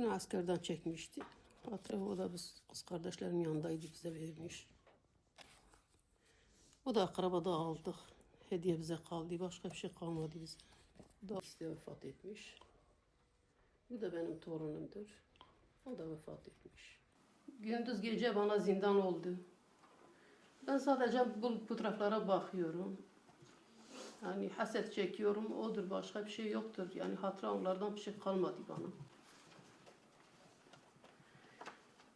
Bunu askerden çekmişti. Hatıra o da biz kız kardeşlerim yanındaydı bize vermiş. O da akrabada aldık. Hediye bize kaldı. Başka bir şey kalmadı bize. Bu da işte vefat etmiş. Bu da benim torunumdur. O da vefat etmiş. Gündüz gece bana zindan oldu. Ben sadece bu fotoğraflara bakıyorum. Yani haset çekiyorum. Odur başka bir şey yoktur. Yani hatıra onlardan bir şey kalmadı bana.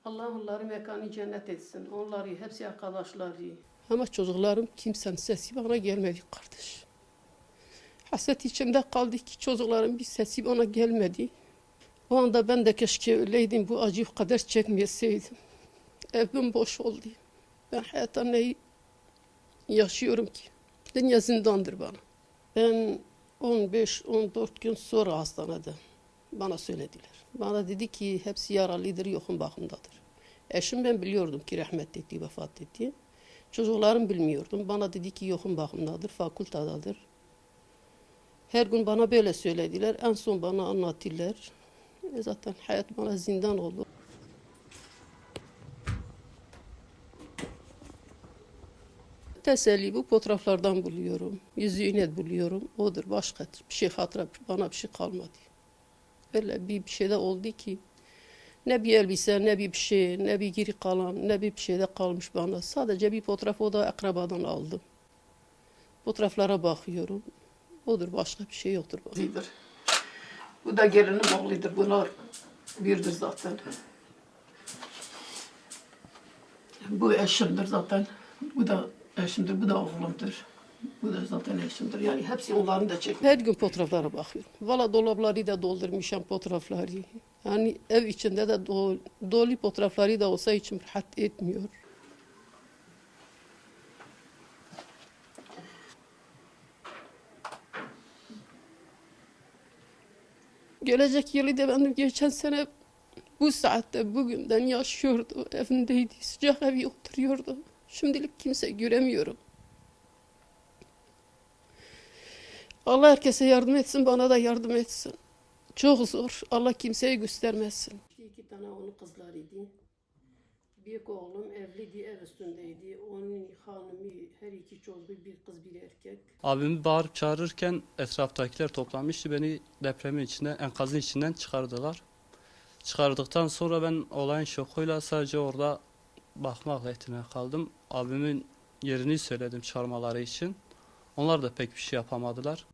Allah onları mekanı cennet etsin. Onları, hepsi arkadaşları. Ama çocuklarım kimsenin sesi bana gelmedi kardeş. Haset içimde kaldı ki çocukların bir sesi bana gelmedi. O anda ben de keşke öyleydim, bu acıyı kadar çekmeseydim. Evim boş oldu. Ben hayata neyi yaşıyorum ki? Dünya zindandır bana. Ben 15-14 gün sonra hastanede bana söylediler. Bana dedi ki hepsi yaralıdır, yoğun bakımdadır. Eşim ben biliyordum ki rahmetli etti, vefat etti. Çocuklarım bilmiyordum. Bana dedi ki yoğun bakımdadır, fakültedadır. Her gün bana böyle söylediler. En son bana anlattılar. E zaten hayat bana zindan oldu. Teselli bu fotoğraflardan buluyorum. Yüzüğüne buluyorum. Odur başka bir şey hatıra bana bir şey kalmadı. Öyle bir, bir şey de oldu ki ne bir elbise, ne bir bir şey, ne bir geri kalan, ne bir bir şey de kalmış bana. Sadece bir fotoğraf o da akrabadan aldım. Fotoğraflara bakıyorum. Odur başka bir şey yoktur bana. Bu da gelinim oğludur. Bunlar birdir zaten. Bu eşimdir zaten. Bu da eşimdir, bu da oğlumdur. Bu da zaten eşimdir. Yani hepsi onların da çek. Her gün fotoğraflara bakıyorum. Valla dolapları da doldurmuşum fotoğrafları. Yani ev içinde de dolu, dolu fotoğrafları da olsa içim rahat etmiyor. Gelecek yılı da ben geçen sene bu saatte bugünden yaşıyordu. Evindeydi. Sıcak evi oturuyordu. Şimdilik kimse göremiyorum. Allah herkese yardım etsin, bana da yardım etsin. Çok zor. Allah kimseye göstermesin. İki tane onun kızlarıydı. Büyük oğlum evliydi, ev üstündeydi. Onun hanımı, her iki çocuğu, bir kız bir erkek. Abimi bağırıp çağırırken etraftakiler toplanmıştı. Beni depremin içinden, enkazın içinden çıkardılar. Çıkardıktan sonra ben olayın şokuyla sadece orada bakmakla etine kaldım. Abimin yerini söyledim çağırmaları için. Onlar da pek bir şey yapamadılar.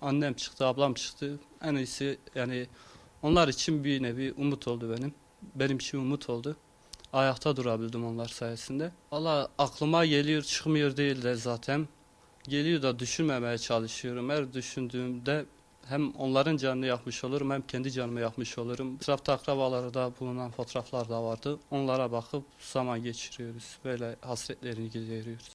Annem çıktı, ablam çıktı. En iyisi yani onlar için bir nevi umut oldu benim. Benim için umut oldu. Ayakta durabildim onlar sayesinde. Valla aklıma geliyor çıkmıyor değil de zaten. Geliyor da düşünmemeye çalışıyorum. Her düşündüğümde hem onların canını yakmış olurum hem kendi canımı yakmış olurum. Etrafta akrabaları da bulunan fotoğraflar da vardı. Onlara bakıp zaman geçiriyoruz. Böyle hasretlerini gideriyoruz.